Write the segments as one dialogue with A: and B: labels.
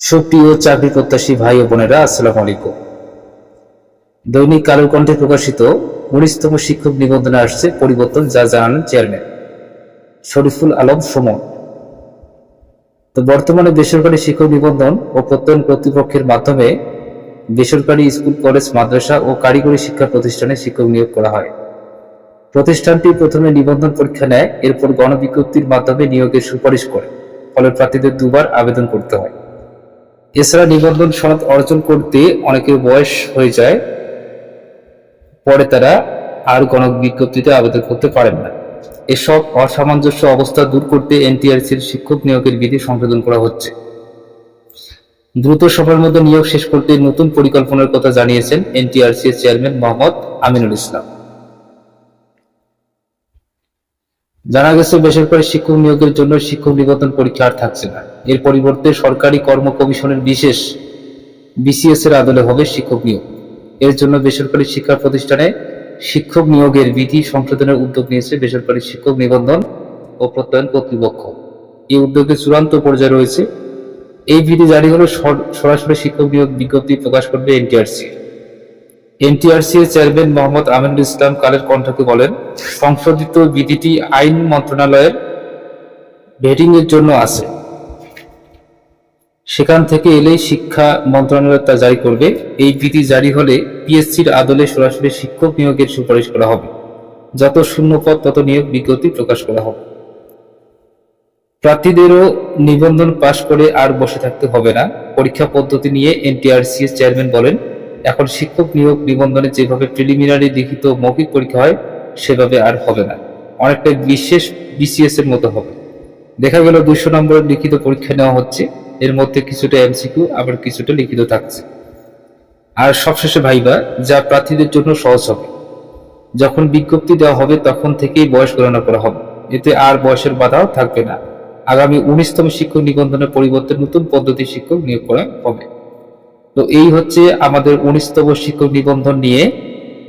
A: সুপ্রিয় চাকরি প্রত্যাশী ভাই ও বোনেরা, আসসালামু আলাইকুম। দৈনিক কালোর কণ্ঠে প্রকাশিত উনিশতম শিক্ষক নিবন্ধনে আসছে পরিবর্তন, যা জানান চেয়ারম্যান শরীফুল আলম সুমন। তো বর্তমানে বেসরকারি শিক্ষক নিবন্ধন ও প্রত্যয়ন কর্তৃপক্ষের মাধ্যমে বেসরকারি স্কুল, কলেজ, মাদ্রাসা ও কারিগরি শিক্ষা প্রতিষ্ঠানে শিক্ষক নিয়োগ করা হয়। প্রতিষ্ঠানটি প্রথমে নিবন্ধন পরীক্ষা নেয়, এরপর গণবিজ্ঞপ্তির মাধ্যমে নিয়োগের সুপারিশ করে। ফলে প্রার্থীদের দুবার আবেদন করতে হয়। এছাড়া নিবন্ধন সনদ অর্জন করতে অনেকের বয়স হয়ে যায়। পরে তারা আর গণক বিজ্ঞপ্তিতে আবেদন করতে পারেন না। এসব অসামঞ্জস্য অবস্থা দূর করতে এনটিআরসির শিক্ষক নিয়োগের বিধি সংশোধন করা হচ্ছে। দ্রুত সময়ের মধ্যে নিয়োগ শেষ করতে নতুন পরিকল্পনার কথা জানিয়েছেন এনটিআরসি এর চেয়ারম্যান মোহাম্মদ আমিনুল ইসলাম। জানা গেছে, বেসরকারি শিক্ষক নিয়োগের জন্য শিক্ষক নিবন্ধন পরীক্ষা আর থাকছে না। এর পরিবর্তে সরকারি কর্ম কমিশনের বিশেষ বিসিএস এর আদলে হবে শিক্ষক নিয়োগ। এর জন্য বেসরকারি শিক্ষা প্রতিষ্ঠানে শিক্ষক নিয়োগের বিধি সংশোধনের উদ্যোগ নিয়েছে বেসরকারি শিক্ষক নিবন্ধন ও প্রত্যয়ন কর্তৃপক্ষ। এই উদ্যোগে চূড়ান্ত পর্যায়ে রয়েছে। এই বিধি জারি হলে সরাসরি শিক্ষক নিয়োগ বিজ্ঞপ্তি প্রকাশ করবে NTRC NTRC chairman Mohammad Aminul Islam কালের কণ্ঠকে বলেন, সংশোধিত বিধিটি আইন মন্ত্রণালয়ের ভেটিং এর জন্য আছে। সেখান থেকে এলেই শিক্ষা মন্ত্রণালয় তা জারি করবে। এই বিধি জারি হলে পিএসসির আদলে সরাসরি শিক্ষক নিয়োগের সুপারিশ করা হবে। যত শূন্য পদ, তত নিয়োগ বিজ্ঞপ্তি প্রকাশ করা হবে। প্রার্থীদেরও নিবন্ধন পাশ করে আর বসে থাকতে হবে না। পরীক্ষা পদ্ধতি নিয়ে এনটিআরসি চেয়ারম্যান বলেন এখন শিক্ষক নিয়োগ নিবন্ধনে যেভাবে প্রিলিমিনারি লিখিত মৌখিক পরীক্ষা হয়, সেভাবে আর হবে না। অনেকটা বিশেষ বিসিএস এর মতো হবে। দেখা গেল দুশো নম্বরের লিখিত পরীক্ষা নেওয়া হচ্ছে। এর মধ্যে কিছুটা এমসিকিউ আবার কিছুটা লিখিত থাকছে। আর সবশেষে ভাইবা, যা প্রার্থীদের জন্য সহজ হবে। যখন বিজ্ঞপ্তি দেওয়া হবে, তখন থেকেই বয়স গণনা করা হবে। এতে আর বয়সের বাধাও থাকবে না। আগামী উনিশতম শিক্ষক নিবন্ধনের পরিবর্তে নতুন পদ্ধতি শিক্ষক নিয়োগ করা হবে। তো এই হচ্ছে আমাদের উনিশতম শিক্ষক নিবন্ধন নিয়ে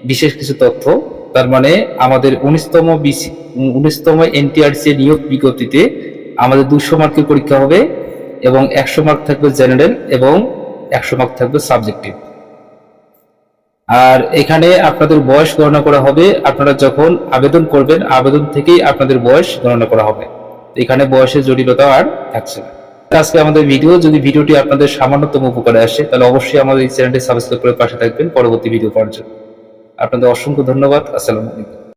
A: বিশেষ কিছু তথ্য। তার মানে আমাদের উনিশতম বিসি উনিশতম এনটিআরসি নিয়োগ বিজ্ঞপ্তিতে আমাদের দুশো মার্কের পরীক্ষা হবে এবং একশো মার্ক থাকবে জেনারেল এবং একশো মার্ক থাকবে সাবজেক্টিভ। আর এখানে আপনাদের বয়স গণনা করা হবে। আপনারা যখন আবেদন করবেন, আবেদন থেকেই আপনাদের বয়স গণনা করা হবে। এখানে বয়সের জটিলতা আর থাকছে না। আজকে আমাদের ভিডিও যদি ভিডিওটি আপনাদের সামান্যতম উপকারে আসে, তাহলে অবশ্যই আমাদের এই চ্যানেলটি সাবস্ক্রাইব করে পাশে থাকবেন, পরবর্তী ভিডিও পাওয়ার জন্য। আপনাদের অসংখ্য ধন্যবাদ, আসসালামু আলাইকুম।